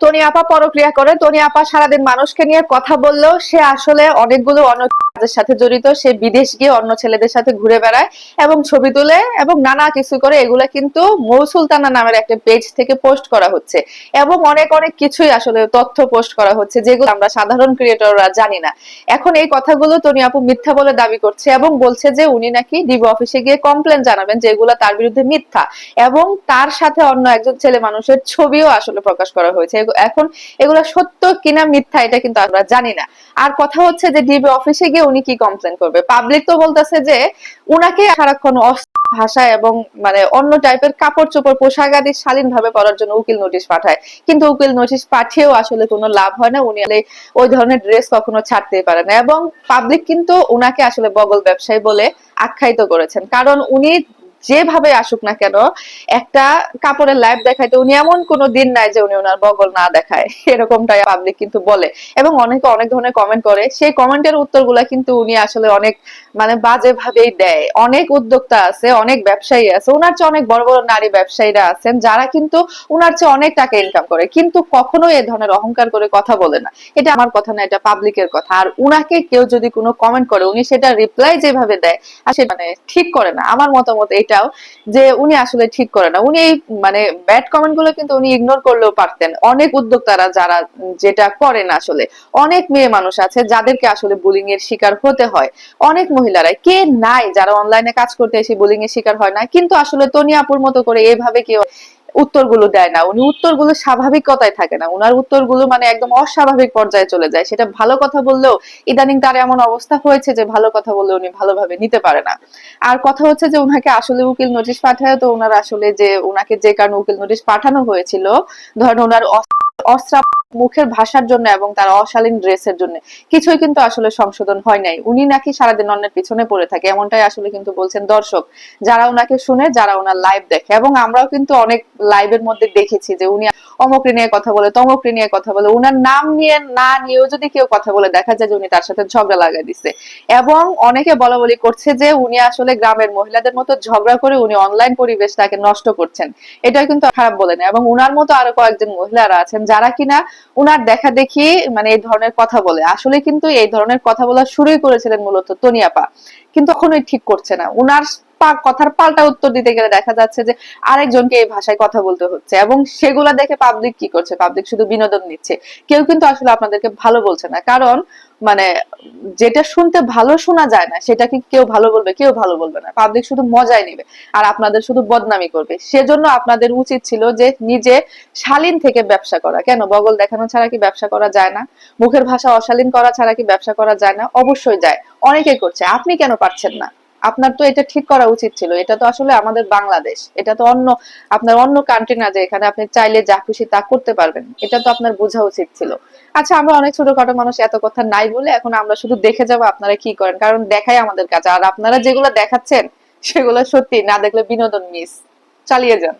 Tony আপা পরক্রিয়া করে তনি আপা সারাদিন মানুষকে নিয়ে কথা বললেও সে আসলে অনেকগুলো অন্য কাজের সাথে জড়িত, সে বিদেশ গিয়ে অন্য ছেলেদের সাথে ঘুরে বেড়ায় এবং ছবি তুলে এবং নানা কিছু করে। এগুলা কিন্তু মৌ সুলতানা নামের একটা পেজ থেকে পোস্ট করা হচ্ছে এবং অনেক অনেক কিছুই আসলে তথ্য পোস্ট করা হচ্ছে যেগুলো আমরা সাধারণ ক্রিয়েটররা জানি না। এখন এই কথাগুলো টনি আপু মিথ্যা বলে দাবি করছে এবং বলছে যে উনি নাকি ডিবি অফিসে গিয়ে কমপ্লেন জানাবেন যে এগুলো তার বিরুদ্ধে মিথ্যা এবং তার সাথে অন্য একজন ছেলে মানুষের ছবিও আসলে প্রকাশ করা হয়েছে। এখন এগুলো সত্য কিনা মিথ্যা এটা কিন্তু আমরা জানি না। আর কথা হচ্ছে যে ডিবি অফিসে গিয়ে উনি কি কমপ্লেন করবে? পাবলিক তো বলতেছে যে, উনাকে সারাক্ষণ ভাষা এবং মানে অন্য টাইপের কাপড় চোপড় পোশাক আদি শালীন ভাবে পড়ার জন্য উকিল নোটিশ পাঠায়। কিন্তু উকিল নোটিশ পাঠিয়েও আসলে কোনো লাভ হয় না। উনি ওই ধরনের ড্রেস কখনো ছাড়তেই পারে না। এবং পাবলিক কিন্তু উনাকে আসলে বগল ব্যবসায়ী বলে আখ্যায়িত করেছেন। কারণ উনি যেভাবে আসুক না কেন, একটা কাপড়ের লাইভ দেখাইতে উনি এমন কোনো দিন নাই যে উনি ওনার বগল না দেখায়। এরকমটাই পাবলিক কিন্তু বলে। এবং অনেকে অনেক ধরনের কমেন্ট করে। সেই কমেন্টের উত্তরগুলা কিন্তু উনি আসলে অনেক মানে বাজে ভাবেই দেয়। অনেক উদ্যোক্তা আছে, অনেক ব্যবসায়ী আছে। ওনার চেয়ে অনেক বড় বড় নারী ব্যবসায়ীরা আছেন যারা কিন্তু ওনার চেয়ে অনেক টাকা ইনকাম করে। কিন্তু কখনোই এ ধরনের অহংকার করে কথা বলে না। এটা আমার কথা না, এটা পাবলিকের কথা। আর উনাকে কেউ যদি কোনো কমেন্ট করে, উনি সেটা রিপ্লাই যেভাবে দেয়, আর সে মানে ঠিক করে না। আমার মতামত এটাও যে উনি আসলে ঠিক করে না। উনি এই মানে ব্যাড কমেন্টগুলো কিন্তু উনি ইগনোর করলেও পারতেন। অনেক উদ্যোক্তারা যারা যেটা করেন আসলে, অনেক মেয়ে মানুষ আছে যাদেরকে আসলে বুলিং এর শিকার হতে হয়। অনেক মহিলারা কে নাই যারা অনলাইনে কাজ করতে এসে বুলিং এর শিকার হয় না? কিন্তু আসলে তনি আপুর মতো করে এইভাবে কেউ উত্তরগুলো দেয় না। উনি উত্তরগুলো স্বাভাবিকতায় থাকে না। উনার উত্তরগুলো মানে একদম অস্বাভাবিক পর্যায়ে চলে যায়। সেটা ভালো কথা বললেও ইদানিং তার এমন অবস্থা হয়েছে যে ভালো কথা বললে উনি ভালোভাবে নিতে পারে না। আর কথা হচ্ছে যে উনাকে আসলে উকিল নোটিশ পাঠায় তো ওনার আসলে যে উনাকে যে কারণে উকিল নোটিশ পাঠানো হয়েছিল, ধরেন ওনার অস- অস্ত্রা মুখের ভাষার জন্য এবং তার অশালীন ড্রেসের জন্য। কিছুই কিন্তু আসলে সংশোধন হয় নাই। উনি নাকি সারাদিন অন্যের পিছনে পড়ে থাকে, এমনটাই আসলে কিন্তু বলছেন দর্শক। যারা ওনাকে শুনে, যারা ওনার লাইভ দেখে, এবং আমরাও কিন্তু অনেক লাইভের মধ্যে দেখেছি যে উনি অমুকরে নিয়ে কথা বলে, তমকরে নিয়ে কথা বলে, উনার নাম নিয়ে না নিয়েও যদি কেউ কথা বলে, দেখা যায় যে উনি তার সাথে ঝগড়া লাগাই দিছে। এবং অনেকে বলা বলি করছে যে উনি আসলে গ্রামের মহিলাদের মতো ঝগড়া করে উনি অনলাইন পরিবেশটাকে নষ্ট করছেন। এটা কিন্তু খারাপ বলে না। এবং উনার মতো আরও কয়েকজন মহিলারা আছেন যারা কিনা উনার দেখা দেখি মানে এই ধরনের কথা বলে। আসলে কিন্তু এই ধরনের কথা বলা শুরুই করেছিলেন মূলত তনিয়াপা কিন্তু কখনোই ঠিক করছে না। উনার কথার পাল্টা উত্তর দিতে গেলে দেখা যাচ্ছে যে আরেকজনকে এই ভাষায় কথা বলতে হচ্ছে এবং সেগুলা দেখে পাবলিক কি করছে? পাবলিক শুধু বিনোদন নিচ্ছে। কেউ কিন্তু আসলে আপনাদেরকে ভালো বলছে না। কারণ মানে যেটা শুনতে ভালো শোনা যায় না, সেটাকে কেউ ভালো বলবে, কেউ ভালো বলবে না। পাবলিক শুধু মজাই নেবে, আর আপনাদের শুধু বদনামি করবে। সেজন্য আপনাদের উচিত ছিল যে নিজে শালীন থেকে ব্যবসা করা। কেন? বগল দেখানো ছাড়া কি ব্যবসা করা যায় না? মুখের ভাষা অশালীন করা ছাড়া কি ব্যবসা করা যায় না? অবশ্যই যায়। অনেকে করছে, আপনি কেন পারছেন না? আপনার তো এটা ঠিক করা উচিত ছিল। এটা তো আসলে আমাদের বাংলাদেশ। এটা তো অন্য, আপনার অন্য কান্ট্রি না যে এখানে আপনি চাইলে যা খুশি তা করতে পারবেন। এটা তো আপনার বোঝা উচিত ছিল। আচ্ছা আমরা অনেক ছোটখাটো মানুষ, এত কথা নাই বলে এখন আমরা শুধু দেখে যাব আপনারা কি করেন। কারণ দেখাই আমাদের কাছে আর আপনারা যেগুলো দেখাচ্ছেন, সেগুলো সত্যি না দেখলে বিনোদন মিস চালিয়ে যান।